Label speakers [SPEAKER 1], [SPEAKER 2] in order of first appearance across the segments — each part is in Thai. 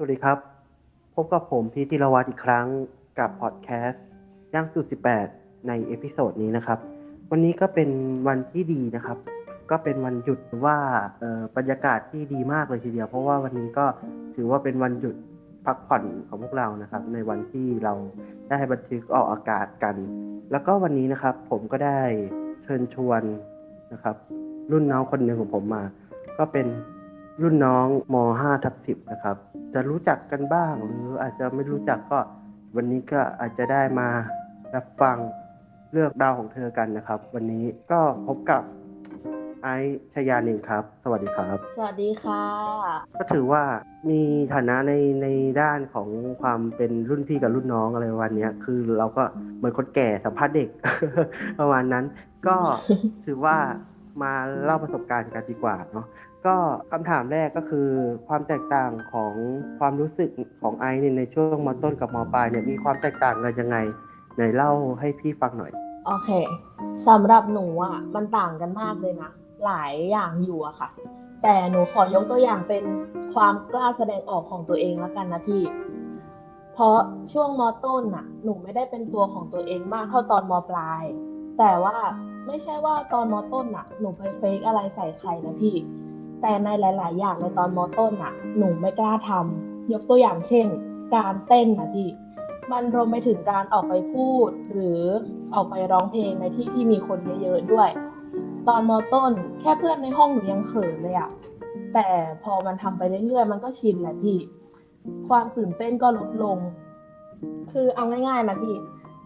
[SPEAKER 1] สวัสดีครับ พบกับผมพีทธีรวัตรอีกครั้งกับพอดแคสต์ย่างสู่18 ในเอพิโซดนี้นะครับ วันนี้ก็เป็นวันที่ดีนะครับ ก็เป็นวันหยุดว่าเอ่อบรรยากาศที่ดีมากเลยทีเดียว เพราะว่าวันนี้ก็ถือว่าเป็นวันหยุดพักผ่อนของพวกเรานะครับ ในวันที่เราได้บันทึกออกอากาศกัน แล้วก็วันนี้นะครับ ผมก็ได้เชิญชวนนะครับ รุ่นน้องคนหนึ่งของผมมา ก็เป็นรุ่นน้องม 5 ทับ10นะครับ จะรู้จักกันบ้าง หรืออาจจะไม่รู้จักก็วันนี้ก็อาจจะได้มารับฟังเรื่องราวของเธอกันนะครับ วันนี้ก็พบกับไอซ์ชยานินครับ สวัสดีครับ
[SPEAKER 2] สวัสดีค่ะ
[SPEAKER 1] ก็ถือว่ามีฐานะในในด้านของความเป็นรุ่นพี่กับรุ่นน้องอะไรวันเนี้ย คือเราก็เหมือนคนแก่สัมภาษณ์เด็ก ประมาณนั้น ก็ถือว่ามาเล่าประสบการณ์กันดีกว่าเนาะ ก็คำถามแรกก็คือความแตกต่างของความรู้สึกของไอซ์เนี่ยในช่วงมต้นกับมปลายเนี่ยมีความแตกต่างกันยังไงไหนเล่าให้พี่ฟังหน่อย
[SPEAKER 2] โอเคสำหรับหนูอะมันต่างกันมากเลยนะหลายอย่างอยู่อะค่ะ แต่หนูขอยกตัวอย่างเป็นความกล้าแสดงออกของตัวเองแล้วกันนะพี่ เพราะช่วงมต้นน่ะหนูไม่ได้เป็นตัวของตัวเองมากเท่าตอนมปลาย แต่ว่าไม่ใช่ว่าตอนมต้นน่ะหนูไปเฟกอะไรใส่ใครนะพี่ แต่ในหลาย ๆ อย่างในตอนมต้นน่ะหนูไม่กล้าทำยกตัวอย่างเช่น การเต้นนะพี่มันรวมไปถึงการออกไปพูด หรือออกไปร้องเพลงในที่ที่มีคนเยอะ ๆ ด้วย ตอนมต้นแค่เพื่อนในห้องหนูยังเขินเลยอะแต่พอมันทำไปเรื่อย ๆ มันก็ชินแหละพี่ ความตื่นเต้นก็ลดลง คือเอาง่าย ๆ นะพี่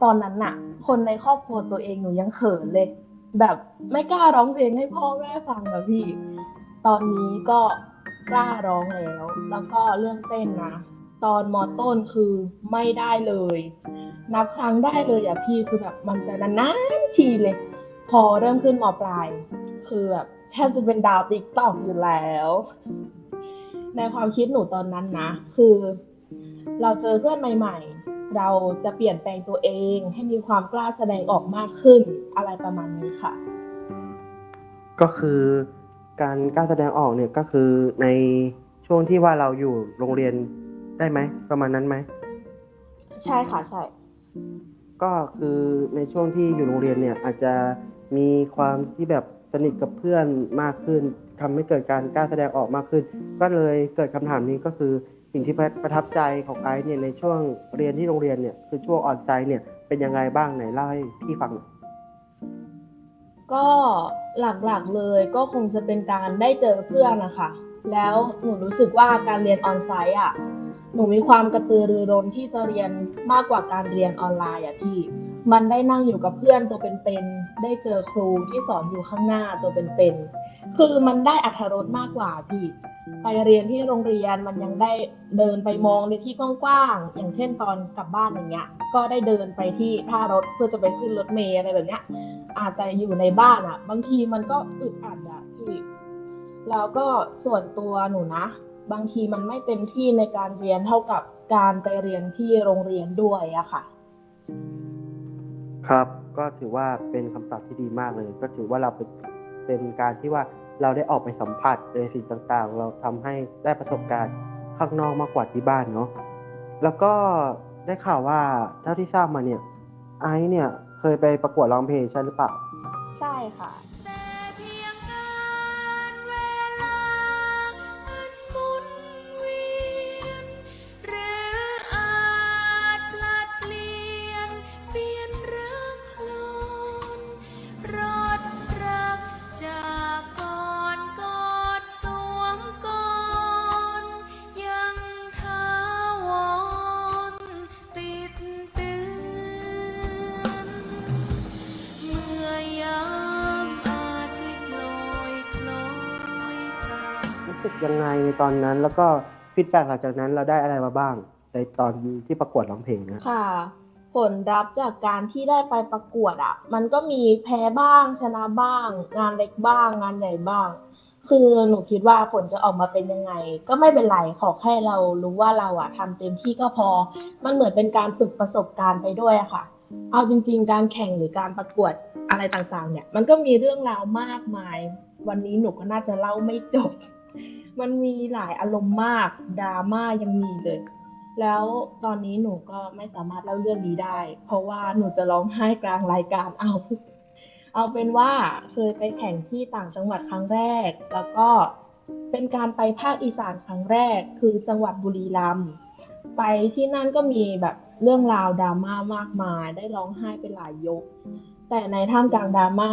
[SPEAKER 2] ตอนนั้นน่ะ คนในครอบครัวตัวเองหนูยังเขินเลย แบบไม่กล้าร้องเพลงให้พ่อแม่ฟังอะพี่ ตอนนี้ก็กล้าร้องแล้ว แล้วก็เรื่องเต้นนะ ตอนมอต้นคือไม่ได้เลย นับครั้งได้เลยอะพี่คือแบบมันจะนานๆทีเลย พอเริ่มขึ้นมปลาย คือแบบแทบจะเป็นดาวติ๊กตอกอยู่แล้ว ในความคิดหนูตอนนั้นนะ คือ เราเจอเพื่อนใหม่ ๆ เราจะเปลี่ยนแปลงตัวเอง ให้มีความกล้าแสดงออกมากขึ้นอะไรประมาณนี้ค่ะ
[SPEAKER 1] ก็คือ การกล้ารแสดงออกเนี่ยก็คือในช่วงที่ว่าเราอยู่โรงเรียนได้ไหมประมาณนั้นไหม
[SPEAKER 2] ใช่ค่ะใช่
[SPEAKER 1] ก็คือในช่วงที่อยู่โรงเรียนเนี่ย อาจจะมีความที่แบบสนิทกับเพื่อนมากขึ้นทำให้เกิดการกล้าแสดงออกมากขึ้น ก็เลยเกิดคำถามนี้ก็คือสิ่งที่ประทับใจของไอซ์เนี่ยในช่วงเรียนที่โรงเรียนเนี่ยคือช่วงออนไซต์เนี่ยเป็นยังไงบ้างไหนเล่าให้พี่ฟังหน่อย
[SPEAKER 2] ก็หลักๆเลยก็คงจะเป็นการได้เจอเพื่อนนะคะ แล้วหนูรู้สึกว่าการเรียนออนไลน์อะหนูมีความกระตือรือร้นที่จะเรียนมากกว่าการเรียนออนไลน์อะพี่ มันได้นั่งอยู่กับเพื่อนตัวเป็นๆ ได้เจอครูที่สอนอยู่ข้างหน้าตัวเป็นๆ คือมันได้อัธรสมากกว่าพี่ ไปเรียนที่โรงเรียนมันยังได้เดินไปมองในที่กว้างๆ อย่างเช่นตอนกลับบ้านอย่างเงี้ย ก็ได้เดินไปที่ท่ารถเพื่อจะไปขึ้นรถเมล์อะไรแบบเนี้ย อาจจะอยู่ในบ้านอะ บางทีมันก็อึดอัดอะพี่แล้วก็ส่วนตัวหนูนะ บางทีมันไม่เต็มที่ในการเรียนเท่ากับการไปเรียนที่โรงเรียนด้วยอะค่ะ
[SPEAKER 1] ครับก็ถือว่าเป็นคำตอบที่ดีมากเลย ก็ถือว่าเราเป็นเป็นการที่ว่าเราได้ออกไปสัมผัสในสิ่งต่างๆ เราทำให้ได้ประสบการณ์ข้างนอกมากกว่าที่บ้านเนาะแล้วก็ได้ข่าวว่าเท่าที่ทราบมาเนี่ยไอซ์เนี่ยเคยไปประกวดร้องเพลงใช่หรือเปล่า
[SPEAKER 2] ใช่ค่ะ
[SPEAKER 1] สึกยังไงในตอนนั้น แล้วก็ฟีดแบ็กหลังจากนั้นเราได้อะไรมาบ้าง ในตอนที่ประกวดร้องเพลงนะ
[SPEAKER 2] ค่ะ ผลลัพธ์จากการที่ได้ไปประกวดอะ มันก็มีแพ้บ้างชนะบ้าง งานเล็กบ้าง งานใหญ่บ้าง คือหนูคิดว่าผลจะออกมาเป็นยังไง ก็ไม่เป็นไรขอแค่เรารู้ว่าเราอะทำเต็มที่ก็พอ มันเหมือนเป็นการฝึกประสบการณ์ไปด้วยอะค่ะ เอาจริง ๆ การแข่งหรือการประกวดอะไรต่างๆ เนี่ย มันก็มีเรื่องราวมากมาย วันนี้หนูก็น่าจะเล่าไม่จบ มันมีหลายอารมณ์มากดราม่ายังมีเลย แล้วตอนนี้หนูก็ไม่สามารถเล่าเรื่องนี้ได้ เพราะว่าหนูจะร้องไห้กลางรายการเอาเอาเป็นว่าเคยไปแข่งที่ต่างจังหวัดครั้งแรก แล้วก็เป็นการไปภาคอีสานครั้งแรก คือจังหวัดบุรีรัมย์ไปที่นั่นก็มีแบบเรื่องราวดราม่ามากมาย ได้ร้องไห้เป็นหลายยก แต่ในท่ามกลางดราม่า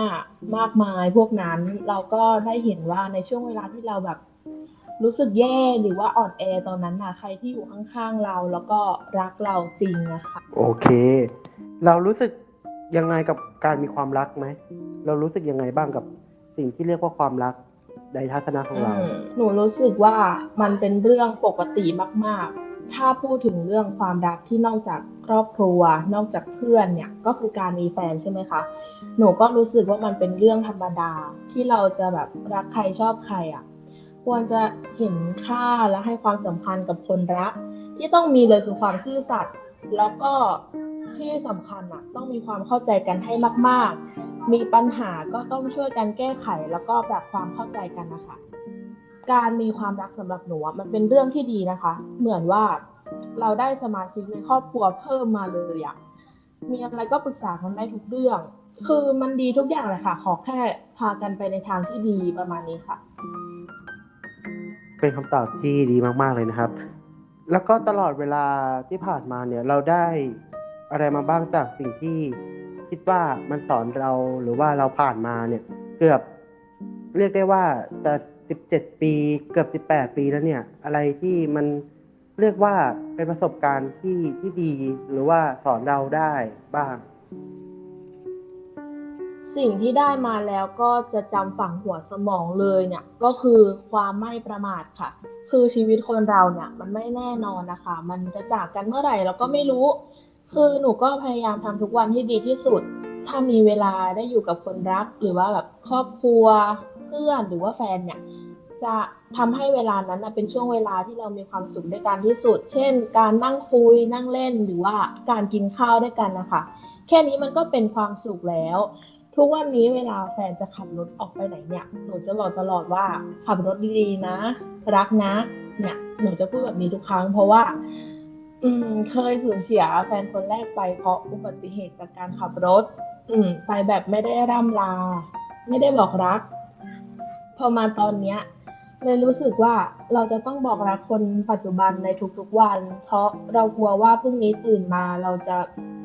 [SPEAKER 2] มากมายพวกนั้นเราก็ได้เห็นว่าในช่วงเวลาที่เราแบบ รู้สึกแย่หรือว่าอ่อนแอตอนนั้นน่ะใครที่อยู่ข้างๆเราแล้วก็รักเราจริงนะคะ
[SPEAKER 1] โอเค เรารู้สึกยังไงกับการมีความรักไหมเรารู้สึกยังไงบ้างกับสิ่งที่เรียกว่าความรักในทัศนะของเรา
[SPEAKER 2] อืมหนูรู้สึกว่ามันเป็นเรื่องปกติมาก ๆ ถ้าพูดถึงเรื่องความรักที่นอกจากครอบครัว นอกจากเพื่อนเนี่ยก็คือการมีแฟนใช่ไหมคะ หนูก็รู้สึกว่ามันเป็นเรื่องธรรมดาที่เราจะแบบรักใครชอบใครอะ ควรจะเห็นค่าและให้ความสำคัญกับคนรัก ที่ต้องมีเลยคือความซื่อสัตย์แล้วก็ที่สำคัญอะต้องมีความเข้าใจกันให้มาก ๆ มีปัญหาก็ต้องช่วยกันแก้ไข แล้วก็ปรับความเข้าใจกันนะคะ การมีความรักสำหรับหนูมันเป็นเรื่องที่ดีนะคะ เหมือนว่าเราได้สมาชิกในครอบครัวเพิ่มมาเลยอะมีอะไรก็ปรึกษากันได้ทุกเรื่อง คือมันดีทุกอย่างเลยค่ะ ขอแค่พากันไปในทางที่ดีประมาณนี้ค่ะ
[SPEAKER 1] เป็นคำตอบที่ดีมาก ๆ เลยนะครับ แล้วก็ตลอดเวลาที่ผ่านมาเนี่ยเราได้อะไรมาบ้างจากสิ่งที่คิดว่ามันสอนเราหรือว่าเราผ่านมาเนี่ย เกือบเรียกได้ว่าจะสิบเจ็ดปี เกือบสิบแปดปีแล้วเนี่ย อะไรที่มันเรียกว่าเป็นประสบการณ์ที่ที่ดีหรือว่าสอนเราได้บ้าง
[SPEAKER 2] สิ่งที่ได้มาแล้วก็จะจำฝังหัวสมองเลยเนี่ยก็คือความไม่ประมาทค่ะ คือชีวิตคนเราเนี่ยมันไม่แน่นอนนะคะ มันจะจากกันเมื่อไหร่เราก็ไม่รู้ คือหนูก็พยายามทำทุกวันที่ดีที่สุด ถ้ามีเวลาได้อยู่กับคนรัก หรือว่าแบบครอบครัวเพื่อนหรือว่าแฟนเนี่ยจะทำให้เวลานั้นนะเป็นช่วงเวลาที่เรามีความสุขด้วยกันที่สุด เช่น การนั่งคุยนั่งเล่นหรือว่าการกินข้าวด้วยกันนะคะ แค่นี้มันก็เป็นความสุขแล้ว ทุกวันนี้เวลาแฟนจะขับรถออกไปไหนเนี่ย หนูจะบอกตลอดว่าขับรถดีๆนะ รักนะ เนี่ย หนูจะพูดแบบนี้ทุกครั้ง เพราะว่า อืม เคยสูญเสียแฟนคนแรกไปเพราะอุบัติเหตุจากการขับรถ อืม ไปแบบไม่ได้ร่ำลา ไม่ได้บอกรัก พอมาตอนเนี้ยเลยรู้สึกว่าเราจะต้องบอกรักคนปัจจุบันในทุกๆวัน เพราะเรากลัวว่าพรุ่งนี้ตื่นมาเราจะ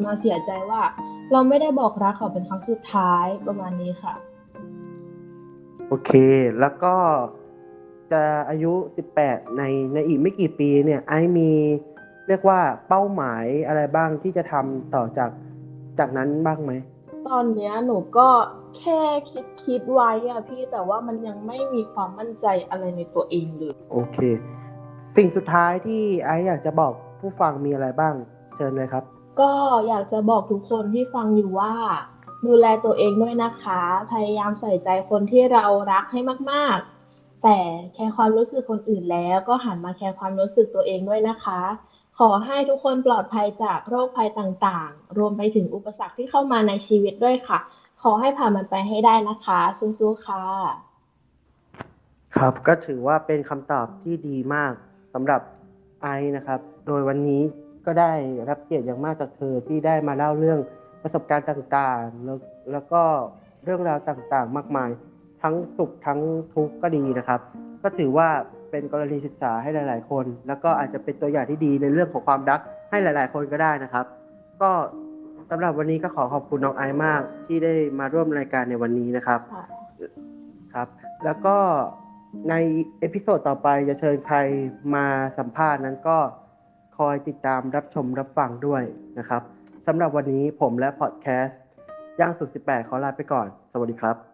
[SPEAKER 2] มาเสียใจว่า เราไม่ได้บอกรักเขาเป็นครั้งสุดท้ายประมาณนี้ค่ะ
[SPEAKER 1] โอเค แล้วก็จะอายุ 18 ในในอีกไม่กี่ปีเนี่ยไอซ์มีเรียกว่าเป้าหมายอะไรบ้างที่จะทำต่อจากจากนั้นบ้างไหม
[SPEAKER 2] ตอนเนี้ยหนูก็แค่คิดคิดไว้อะพี่แต่ว่ามันยังไม่มีความมั่นใจอะไรในตัวเองเลย
[SPEAKER 1] โอเค สิ่งสุดท้ายที่ไอซ์อยากจะบอกผู้ฟังมีอะไรบ้าง เชิญเลยครับ
[SPEAKER 2] ก็อยากจะบอกทุกคนที่ฟังอยู่ว่า ดูแลตัวเองด้วยนะคะ พยายามใส่ใจคนที่เรารักให้มากๆ แต่แคร์ความรู้สึกคนอื่นแล้ว ก็หันมาแคร์ความรู้สึกตัวเองด้วยนะคะ ขอให้ทุกคนปลอดภัยจากโรคภัยต่างๆ รวมไปถึงอุปสรรคที่เข้ามาในชีวิตด้วยค่ะ ขอให้ผ่านมันไปให้ได้นะคะสู้ๆค่ะ
[SPEAKER 1] ครับก็ถือว่าเป็นคำตอบที่ดีมากสำหรับไอนะครับ โดยวันนี้ ก็ได้รับเกียรติอย่างมากจากเธอที่ได้มาเล่าเรื่องประสบการณ์ต่างๆ แล้วแล้วก็เรื่องราวต่างๆ มากมาย ทั้งสุขทั้งทุกข์ก็ดีนะครับ ก็ถือว่าเป็นกรณีศึกษาให้หลาย ๆ คน แล้วก็อาจจะเป็นตัวอย่างที่ดีในเรื่องของความรักให้หลาย ๆ คนก็ได้นะครับ ก็สำหรับวันนี้ก็ขอขอบคุณน้องไอซ์มากที่ได้มาร่วมรายการในวันนี้นะครับ
[SPEAKER 2] ค่ะ
[SPEAKER 1] ครับ แล้วก็ในเอพิโซดต่อไปจะเชิญใครมาสัมภาษณ์นั้นก็ คอยติดตามรับชมรับฟังด้วยนะครับสำหรับวันนี้ผมและพอดแคสต์ย่างสุด 18 ขอลาไปก่อน สวัสดีครับ